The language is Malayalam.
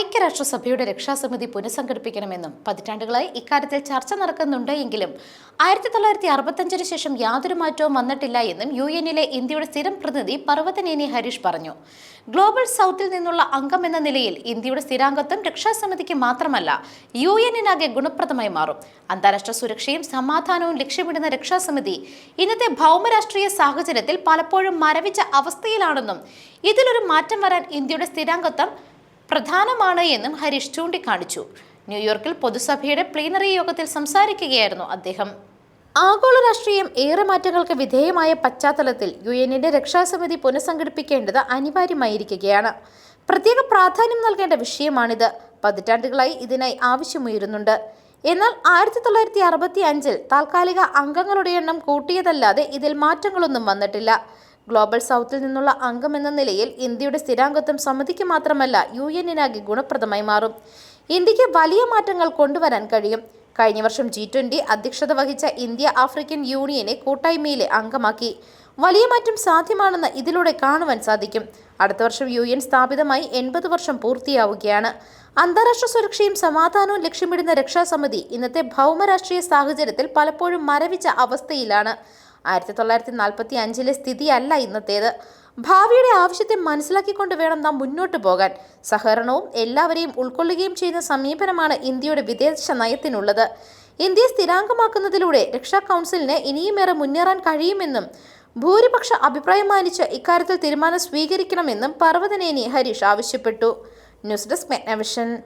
ഐക്യരാഷ്ട്രസഭയുടെ രക്ഷാസമിതി പുനഃസംഘടിപ്പിക്കണമെന്നും പതിറ്റാണ്ടുകളായി ഇക്കാര്യത്തിൽ ചർച്ച നടക്കുന്നുണ്ട് എങ്കിലും ആയിരത്തി തൊള്ളായിരത്തി അറുപത്തഞ്ചിന് ശേഷം യാതൊരു മാറ്റവും വന്നിട്ടില്ല എന്നും യു എന്നിലെ ഇന്ത്യയുടെ സ്ഥിരം പ്രതിനിധി പർവതനേനി ഹരീഷ് പറഞ്ഞു. ഗ്ലോബൽ സൗത്തിൽ നിന്നുള്ള അംഗം എന്ന നിലയിൽ ഇന്ത്യയുടെ സ്ഥിരാംഗത്വം രക്ഷാസമിതിക്ക് മാത്രമല്ല യു എന്നിനാകെ ഗുണപ്രദമായി മാറും. അന്താരാഷ്ട്ര സുരക്ഷയും സമാധാനവും ലക്ഷ്യമിടുന്ന രക്ഷാസമിതി ഇന്നത്തെ ഭൗമരാഷ്ട്രീയ സാഹചര്യത്തിൽ പലപ്പോഴും മരവിച്ച അവസ്ഥയിലാണെന്നും ഇതിലൊരു മാറ്റം വരാൻ ഇന്ത്യയുടെ സ്ഥിരാംഗത്വം പ്രധാനമാണ് എന്നും ഹരീഷ് ചൂണ്ടിക്കാണിച്ചു. ന്യൂയോർക്കിൽ പൊതുസഭയുടെ പ്ലീനറി യോഗത്തിൽ സംസാരിക്കുകയായിരുന്നു അദ്ദേഹം. ആഗോള രാഷ്ട്രീയം ഏറെ മാറ്റങ്ങൾക്ക് വിധേയമായ പശ്ചാത്തലത്തിൽ യു എന്നിന്റെ രക്ഷാസമിതി പുനഃസംഘടിപ്പിക്കേണ്ടത് അനിവാര്യമായിരിക്കുകയാണ്. പ്രത്യേക പ്രാധാന്യം നൽകേണ്ട വിഷയമാണിത്. പതിറ്റാണ്ടുകളായി ഇതിനായി ആവശ്യമുയരുന്നുണ്ട്. എന്നാൽ ആയിരത്തി തൊള്ളായിരത്തി അറുപത്തി അഞ്ചിൽ താൽക്കാലിക അംഗങ്ങളുടെ എണ്ണം കൂട്ടിയതല്ലാതെ ഇതിൽ മാറ്റങ്ങളൊന്നും വന്നിട്ടില്ല. ഗ്ലോബൽ സൗത്തിൽ നിന്നുള്ള അംഗം എന്ന നിലയിൽ ഇന്ത്യയുടെ സ്ഥിരാംഗത്വം സമിതിക്ക് മാത്രമല്ല യു എന്നിനാകെ ഗുണപ്രദമായി മാറും. ഇന്ത്യയ്ക്ക് വലിയ മാറ്റങ്ങൾ കൊണ്ടുവരാൻ കഴിയും. കഴിഞ്ഞ വർഷം ജി ട്വന്റി അധ്യക്ഷത വഹിച്ച ഇന്ത്യ ആഫ്രിക്കൻ യൂണിയനെ കൂട്ടായ്മയിലെ അംഗമാക്കി. വലിയ മാറ്റം സാധ്യമാണെന്ന് ഇതിലൂടെ കാണുവാൻ സാധിക്കും. അടുത്ത വർഷം യു എൻ സ്ഥാപിതമായി എൺപത് വർഷം പൂർത്തിയാവുകയാണ്. അന്താരാഷ്ട്ര സുരക്ഷയും സമാധാനവും ലക്ഷ്യമിടുന്ന രക്ഷാസമിതി ഇന്നത്തെ ഭൗമരാഷ്ട്രീയ സാഹചര്യത്തിൽ പലപ്പോഴും മരവിച്ച അവസ്ഥയിലാണ്. ആയിരത്തി തൊള്ളായിരത്തി നാൽപ്പത്തി അഞ്ചിലെ സ്ഥിതിയല്ല ഇന്നത്തേത്. ഭാവിയുടെ ആവശ്യത്തെ മനസ്സിലാക്കിക്കൊണ്ട് വേണം നാം മുന്നോട്ട് പോകാൻ. സഹകരണവും എല്ലാവരെയും ഉൾക്കൊള്ളുകയും ചെയ്യുന്ന സമീപനമാണ് ഇന്ത്യയുടെ വിദേശ നയത്തിനുള്ളത്. ഇന്ത്യയെ സ്ഥിരാംഗമാക്കുന്നതിലൂടെ രക്ഷാ കൗൺസിലിന് ഇനിയുമേറെ മുന്നേറാൻ കഴിയുമെന്നും ഭൂരിപക്ഷ അഭിപ്രായം മാനിച്ച് ഇക്കാര്യത്തിൽ തീരുമാനം സ്വീകരിക്കണമെന്നും പർവതനേനി ഹരീഷ് ആവശ്യപ്പെട്ടു. News desk മെഗ്നവിഷൻ.